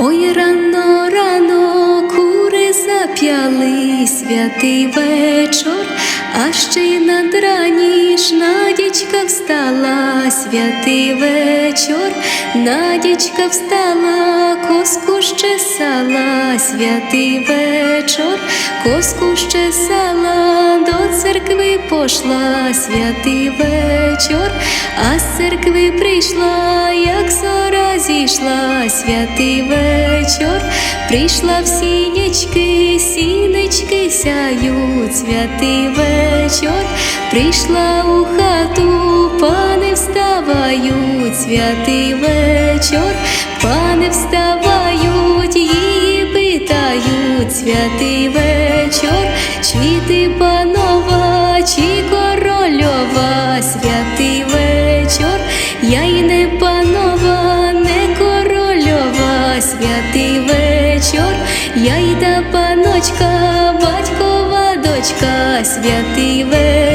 Ой, рано, рано кури зап'яли святий вечор, а ще й над раніш Надічка встала, святий вечор, Надічка встала, коску щесала, святий вечор, коску щесала, до церкви пошла, святий вечор, а з церкви прийшла, як зійшла, святий вечор, прийшла в сінечки, сінечки сяють, святий вечор, прийшла у хату, пани вставають, святий вечор, пани вставають, її питають, святий вечор, святий вечір, я й та паночка, батькова дочка, святий вечор.